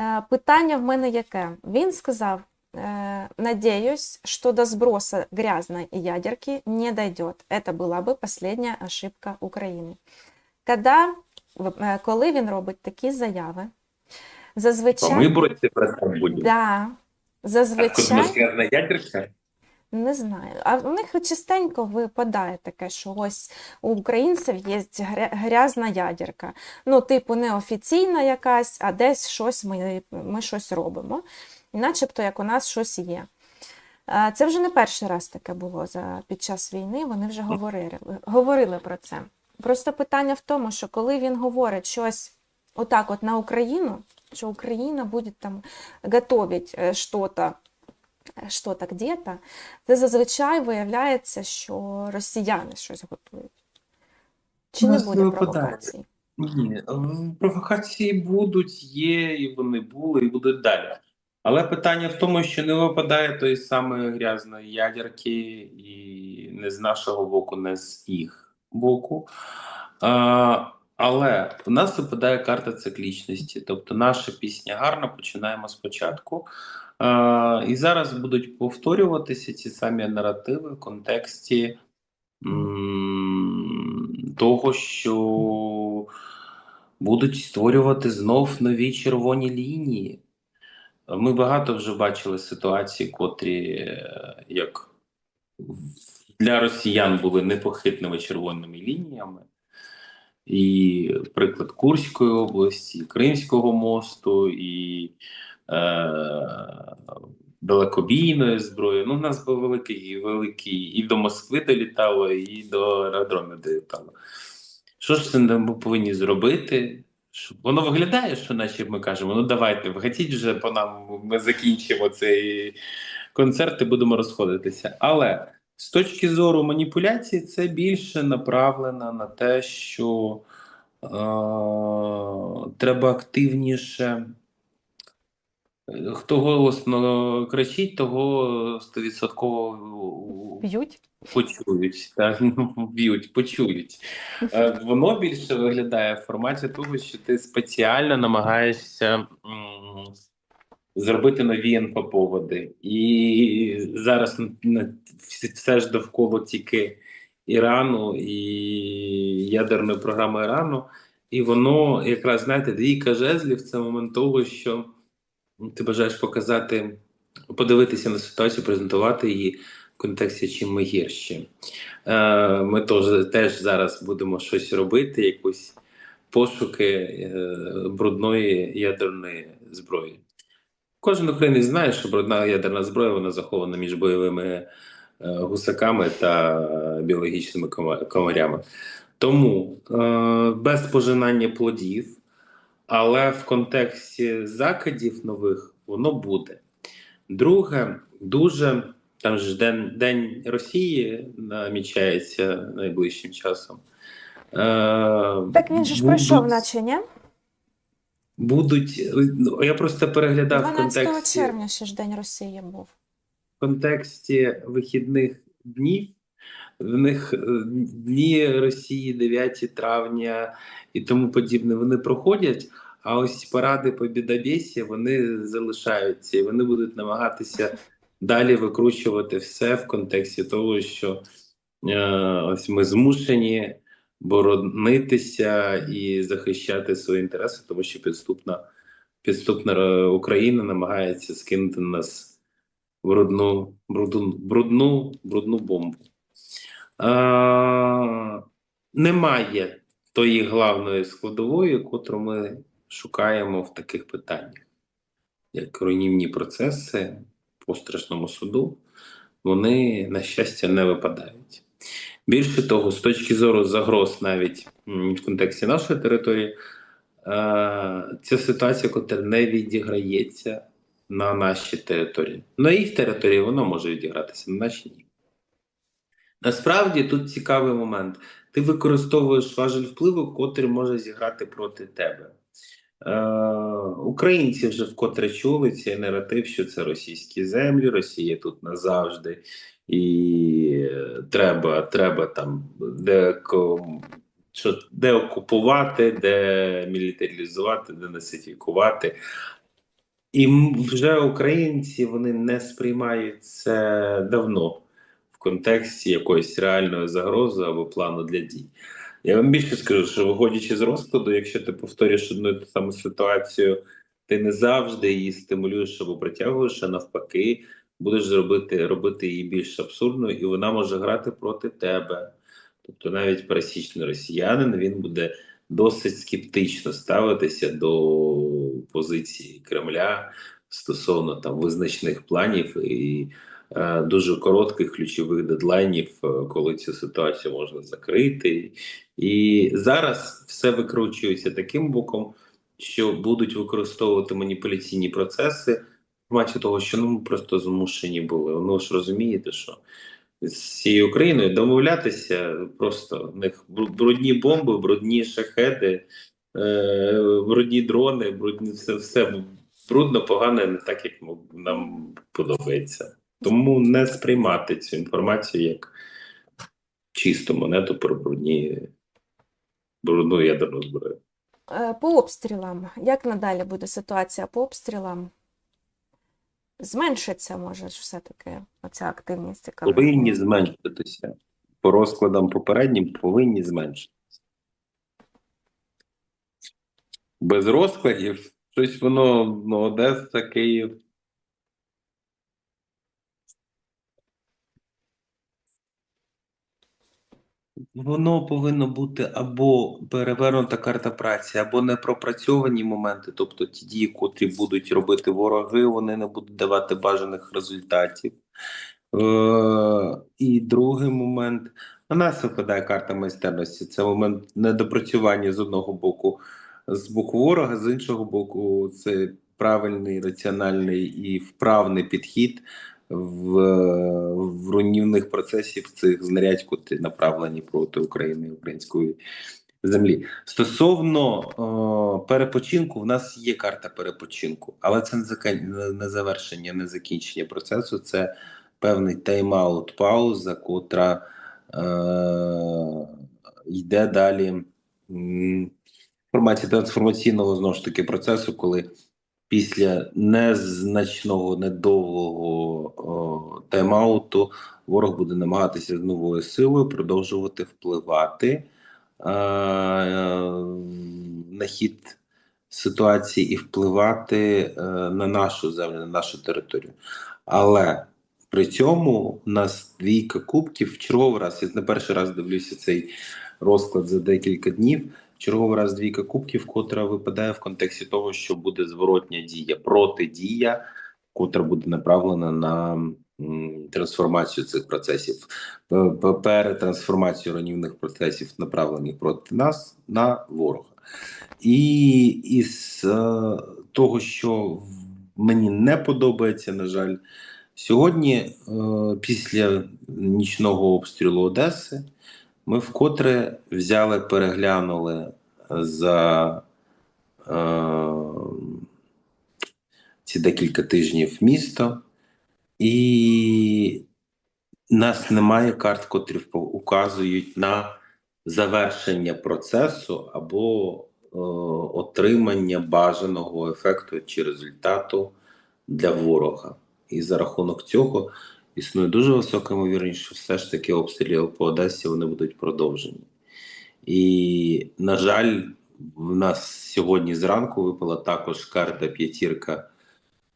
Е, Питання в мене яке? Він сказав, э, надеюсь, что до сброса грязной ядерки не дойдет. Это была бы последняя ошибка України. Когда, в- е, коли він робить такі заяви, зазвичай, Вибори це президент буде. да, зазвичай, Атмосферна ядерка. не знаю, а в них частенько випадає таке, що ось у українців є грязна ядерка. Ну, типу, не офіційна якась, а десь щось ми, ми щось робимо. Начебто, як у нас щось є. Це вже не перший раз таке було за, під час війни, вони вже говорили, говорили про це. Просто питання в тому, що коли він говорить щось отак от на Україну, що Україна буде там готовить е, що-то, где-то, це зазвичай виявляється, що росіяни щось готують. Чи не буде провокацій? Ні, е, провокації будуть, є, і вони були, і будуть далі. Але питання в тому, що не випадає тої самої грязної ядерки, і не з нашого боку, не з їх боку. А, але в нас випадає карта циклічності. Тобто наша пісня гарна, починаємо спочатку. А, і зараз будуть повторюватися ці самі наративи в контексті того, що будуть створювати знов нові червоні лінії. Ми багато вже бачили ситуацій, котрі е, як для росіян були непохитними червоними лініями. І приклад Курської області, Кримського мосту, і е, далекобійної зброї. Ну, у нас був великий, великий і до Москви долітало, і до аеродромів долітало. Що ж це ми повинні зробити? Воно виглядає, що наче ми кажемо: ну давайте, вгатіть вже по нам, ми закінчимо цей концерт і будемо розходитися. Але з точки зору маніпуляції, це більше направлено на те, що е- треба активніше. Хто голосно кричить, того стовідсотково Б'ють? почують, так, ну, б'ють, почують. Е, Воно більше виглядає в форматі того, що ти спеціально намагаєшся зробити нові інфоповоди. І зараз все ж довкола тільки Ірану і ядерної програми Ірану. І воно якраз знаєте, двійка жезлів це момент того, що ти бажаєш показати, подивитися на ситуацію, презентувати її в контексті, чим ми гірші. Е, Ми теж, зараз будемо щось робити, якісь пошуки е, брудної ядерної зброї. Кожен українець знає, що брудна ядерна зброя вона захована між бойовими е, гусаками та біологічними кома- комарями. Тому без пожинання плодів, але в контексті закидів нових воно буде. Друге, дуже там ж день, день Росії намічається найближчим часом. Е, Так він же ж будуть- пройшов, наче, ні? Будуть, ну, я просто переглядав в 12 контексті, червня ще ж День Росії був. в контексті вихідних днів. В них е, дні Росії 9 травня і тому подібне вони проходять. А ось паради Побєдобєсія вони залишаються, і вони будуть намагатися далі викручувати все в контексті того, що е, ось ми змушені боронитися і захищати свої інтереси, тому що підступна, підступна е, Україна намагається скинути на нас брудну, брудну, брудну, брудну бомбу. Е, немає тої главної складової, котру ми шукаємо в таких питаннях, як руйнівні процеси по страшному суду, вони, на щастя, не випадають. Більше того, з точки зору загроз, навіть в контексті нашої території, е, ця ситуація, яка не відіграється на нашій території. На їх території воно може відігратися, на нашій ні. Насправді тут цікавий момент. Ти використовуєш важель впливу, котрий може зіграти проти тебе. Е, українці вже вкотре чули цей наратив, що це російські землі, Росія тут назавжди, і треба, треба там що, де окупувати, де мілітаризувати, де насифікувати. І вже українці вони не сприймають це давно контексті якоїсь реальної загрози або плану для дій. Я вам більше скажу, що виходячи з розкладу, якщо ти повторюєш одну і ту саму ситуацію, ти не завжди її стимулюєш або притягуєш, а навпаки, будеш зробити, робити її більш абсурдною, і вона може грати проти тебе. Тобто навіть пересічний росіянин він буде досить скептично ставитися до позиції Кремля стосовно там визначних планів і дуже коротких ключових дедлайнів, е, коли цю ситуацію можна закрити. І зараз все викручується таким боком, що будуть використовувати маніпуляційні процеси в того, що ну ми просто змушені були. Ну ж розумієте, що з цією Україною домовлятися просто в них брудні бомби, брудні шахеди, е, брудні дрони, брудні все, все брудно, погано, не так, як нам подобається. Тому не сприймати цю інформацію як чисту монету про брудні брудну ядерну зброю. Е, По обстрілам. Як надалі буде ситуація по обстрілам? Зменшиться, може, все-таки оця активність, яка Повинні зменшитися. По розкладам попереднім повинні зменшитися. Без розкладів щось воно ну, Одеса, Київ. Воно повинно бути або перевернута карта праці, або непропрацьовані моменти, тобто ті дії, котрі будуть робити вороги, вони не будуть давати бажаних результатів. Е, і другий момент. На нас випадає карта майстерності. Це момент недопрацювання з одного боку, з боку ворога, з іншого боку, це правильний, раціональний і вправний підхід в, в руйнівних процесів цих знарядь, котрі направлені проти України і української землі. Стосовно е, перепочинку, в нас є карта перепочинку, але це не, завершення, не закінчення процесу. Це певний тайм-аут, пауза, котра е, йде далі форматі трансформаційного знову ж таки процесу, коли після незначного, недовгого тайм-ауту ворог буде намагатися з новою силою продовжувати впливати е, на хід ситуації і впливати е, на нашу землю, на нашу територію. Але при цьому у нас двійка кубків в черговий раз. Я не перший раз дивлюся цей розклад за декілька днів. Черговий раз двійка кубків, котра випадає в контексті того, що буде зворотня дія, протидія, котра буде направлена на трансформацію цих процесів, перетрансформацію руйнівних процесів, направлених проти нас на ворога. І із е, того, що мені не подобається, на жаль, сьогодні, е, після нічного обстрілу Одеси, ми вкотре взяли, переглянули за е, ці декілька тижнів місто, і нас немає карт, котрі указують на завершення процесу або е, отримання бажаного ефекту чи результату для ворога. І за рахунок цього існує дуже висока ймовірність, що все ж таки обстріли по Одесі вони будуть продовжені. І, на жаль, в нас сьогодні зранку випала також карта п'ятірка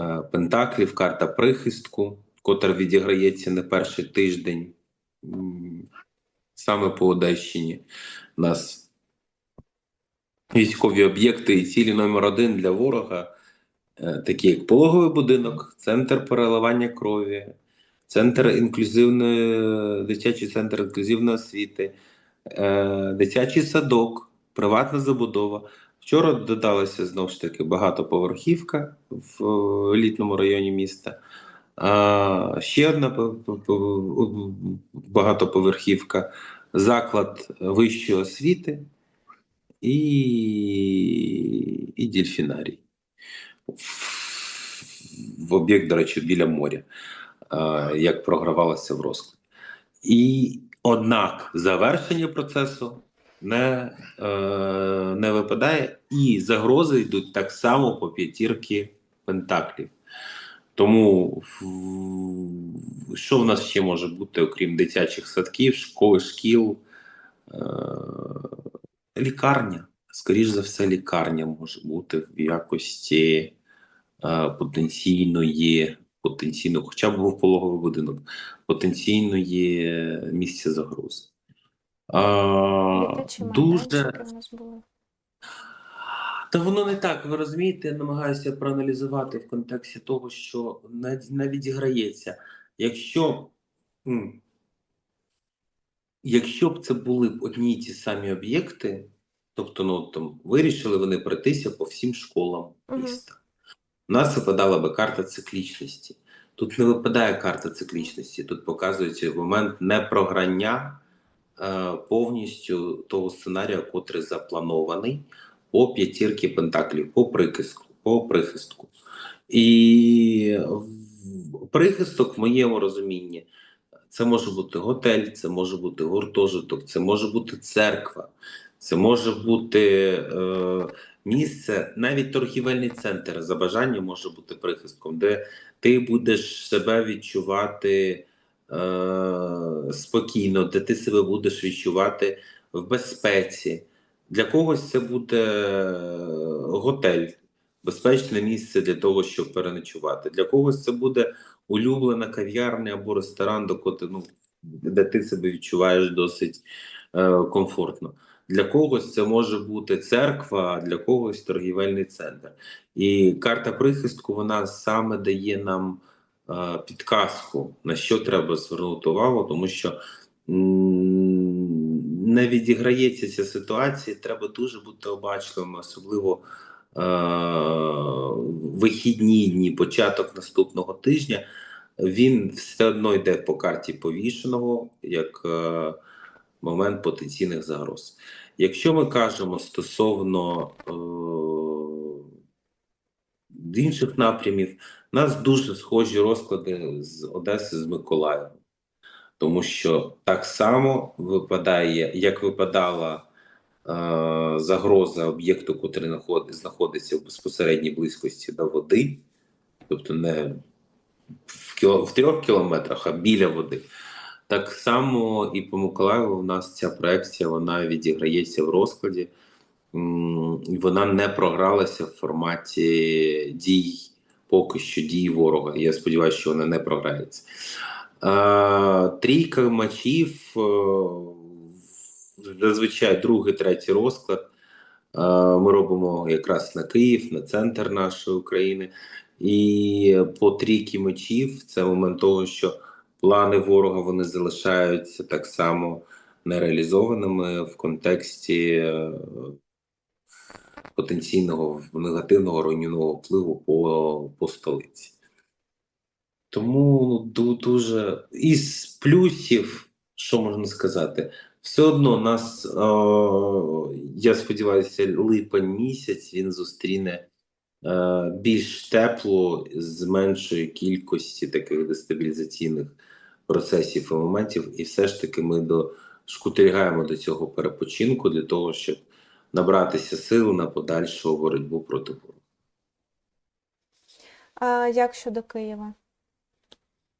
е, Пентаклів, карта прихистку, котра відіграється не перший тиждень саме по Одещині. У нас військові об'єкти і цілі номер один для ворога, е, такі як пологовий будинок, центр переливання крові, центр інклюзивної, дитячий центр інклюзивної освіти, е, дитячий садок, приватна забудова. Вчора додалося знову ж таки багатоповерхівка в е, елітному районі міста. А, ще одна багатоповерхівка, заклад вищої освіти і, і дельфінарій. В об'єкт, до речі, біля моря, як програвалося в розклад. І однак завершення процесу не, е, не випадає, і загрози йдуть так само по п'ятірки пентаклів. Тому що в нас ще може бути, окрім дитячих садків, школи, шкіл, е, лікарня. Скоріш за все, лікарня може бути в якості е, потенційної, потенційно, хоча б був пологовий будинок, потенційної місця загрози. А, дуже та воно не так. Ви розумієте, я намагаюся проаналізувати в контексті того, що нав- навіть грається. Якщо, якщо б це були б одні й ті самі об'єкти, тобто ну, там, вирішили вони пройтися по всім школам міста, у нас випадала би карта циклічності. Тут не випадає карта циклічності, тут показується момент непрограння е, повністю того сценарія, котрий запланований по п'ятірки пентаклів, по прихистку, по прихистку. І прихисток в моєму розумінні це може бути готель, це може бути гуртожиток, це може бути церква, це може бути е, місце, навіть торгівельний центр за бажанням може бути прихистком, де ти будеш себе відчувати е, спокійно, де ти себе будеш відчувати в безпеці. Для когось це буде е, готель, безпечне місце для того, щоб переночувати. Для когось це буде улюблена кав'ярня або ресторан, до коти, ну, де ти себе відчуваєш досить е, комфортно. Для когось це може бути церква, а для когось торгівельний центр. І карта прихистку вона саме дає нам е, підказку, на що треба звернути увагу, тому що не відіграється ця ситуація, треба дуже бути обачливими, особливо е, вихідні дні, початок наступного тижня. Він все одно йде по карті повішеного як е, момент потенційних загроз. Якщо ми кажемо стосовно е, інших напрямів, у нас дуже схожі розклади з Одеси з Миколаєва, тому що так само випадає, як випадала е, загроза об'єкту, знаход- знаходиться в безпосередній близькості до води, тобто не в, кіло, в трьох кілометрах, а біля води. Так само і по Миколаєву у нас ця проекція вона відіграється в розкладі. Вона не програлася в форматі дій, поки що дій ворога. Я сподіваюся, що вона не програється. Трійка мечів е, зазвичай другий, третій розклад. Ми робимо якраз на Київ, на центр нашої України. І по трійки мечів це момент того, що плани ворога вони залишаються так само нереалізованими в контексті е, потенційного негативного руйнівного впливу по, по столиці. Тому ну, дуже із плюсів, що можна сказати, все одно нас, е, я сподіваюся, липень місяць він зустріне більш тепло з меншої кількості таких дестабілізаційних процесів і моментів, і все ж таки ми до шкутильгаємо до цього перепочинку для того, щоб набратися сил на подальшу боротьбу проти ворога. А як щодо Києва?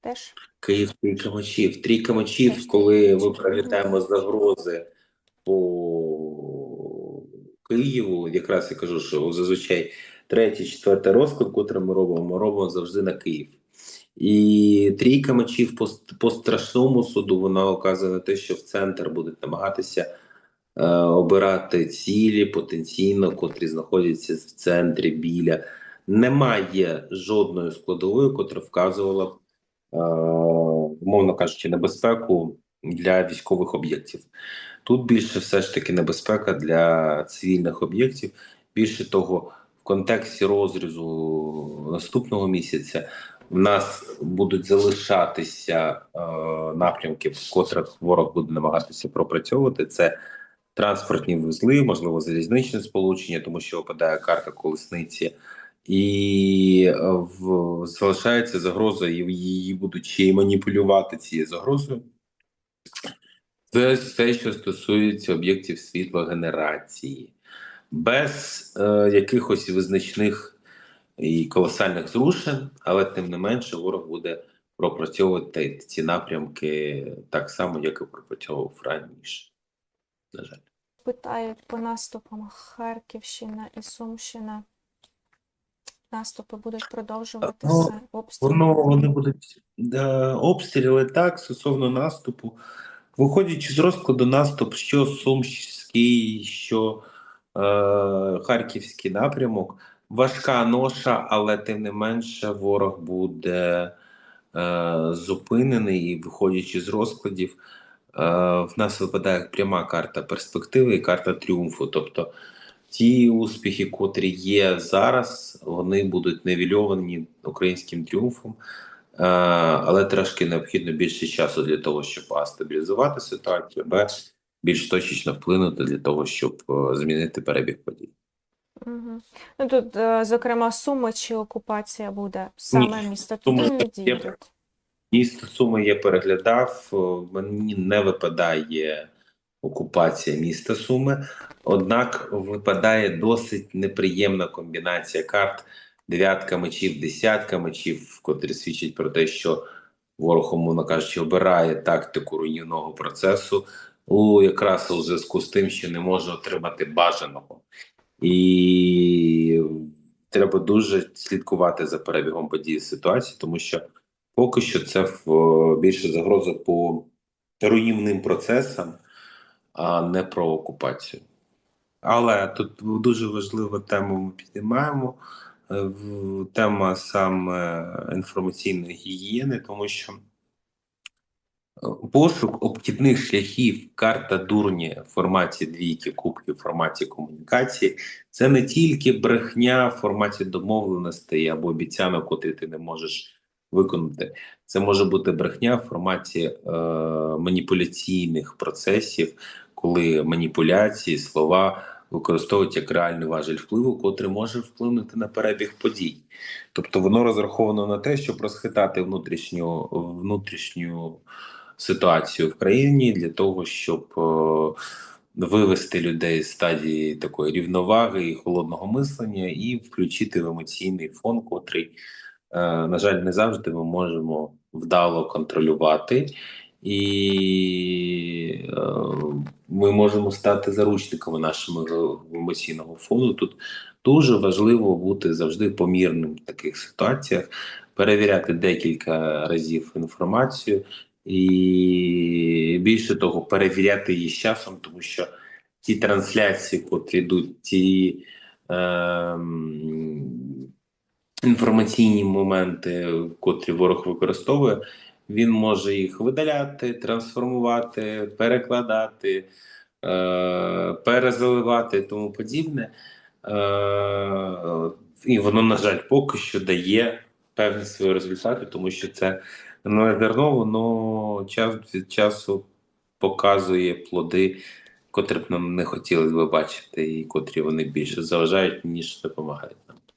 Теж? Київ трійка мечів. Трійка мечів, Теж коли ми мечів. прилітаємо загрози по Києву, якраз я кажу, що зазвичай третій, четвертий розклад, котрий ми робимо, ми робимо завжди на Київ. І трійка мечів по, по страшному суду вона указує на те, що в центр будуть намагатися е, обирати цілі потенційно, котрі знаходяться в центрі біля. Немає жодної складової, котра вказувала б е, умовно кажучи, небезпеку для військових об'єктів. Тут більше все ж таки небезпека для цивільних об'єктів. Більше того, в контексті розрізу наступного місяця в нас будуть залишатися е, напрямки, в котрих ворог буде намагатися пропрацьовувати. Це транспортні вузли, можливо, залізничне сполучення, тому що опадає карта колесниці. І е, в залишається загроза, і її будуть ще й маніпулювати цією загрозою. Це все, що стосується об'єктів світлогенерації, без е, якихось визначних і колосальних зрушень, але тим не менше ворог буде пропрацьовувати ці напрямки так само, як і пропрацьовував раніше. На жаль. Питають по наступам Харківщина і Сумщина. Наступи будуть продовжуватися, обстріли. Воно вони будуть е, обстріли так стосовно наступу. Виходячи з розкладу наступ, що Сумський, що Харківський напрямок, важка ноша, але тим не менше ворог буде е, зупинений і виходячи з розкладів, е, в нас випадає пряма карта перспективи і карта тріумфу. Тобто ті успіхи, котрі є зараз, вони будуть невільовані українським тріумфом. Е, але трошки необхідно більше часу для того, щоб а, стабілізувати ситуацію, б більш точечно вплинути для того, щоб е, змінити перебіг подій. Угу. Ну, тут, е, зокрема, Суми чи окупація буде саме місто. Суми Туди не є дійдуть. Місто Суми я переглядав. Мені не випадає окупація міста Суми, однак випадає досить неприємна комбінація карт дев'ятка мечів, десятка мечів, котрі свідчать про те, що ворог, умовно кажучи, обирає тактику руйнівного процесу у якраз у зв'язку з тим, що не може отримати бажаного. І треба дуже слідкувати за перебігом подій ситуації, тому що поки що це в, більше загроза по руйнівним процесам, а не про окупацію. Але тут дуже важливу тему ми піднімаємо. е, Тема саме інформаційної гігієни, тому що е, пошук обхідних шляхів, карта дурні в форматі двійки кубків, в форматі комунікації це не тільки брехня в форматі домовленостей або обіцянок, котрі ти не можеш виконати. Це може бути брехня в форматі е, маніпуляційних процесів, коли маніпуляції, слова використовують як реальний важель впливу, котрий може вплинути на перебіг подій. Тобто воно розраховано на те, щоб розхитати внутрішню внутрішню ситуацію в країні для того, щоб е, вивести людей з стадії такої рівноваги і холодного мислення, і включити в емоційний фон, котрий, е, на жаль, не завжди ми можемо вдало контролювати. І е, ми можемо стати заручниками нашого емоційного фону. Тут дуже важливо бути завжди помірним в таких ситуаціях, перевіряти декілька разів інформацію, і більше того, перевіряти її з часом, тому що ті трансляції, котрі йдуть, ті ем, інформаційні моменти, котрі ворог використовує, він може їх видаляти, трансформувати, перекладати, е, перезаливати і тому подібне. Е, і воно, на жаль, поки що дає певні свої результати, тому що це не зерно, воно час від часу показує плоди, котрі б нам не хотілося би бачити, і котрі вони більше заважають, ніж допомагають нам.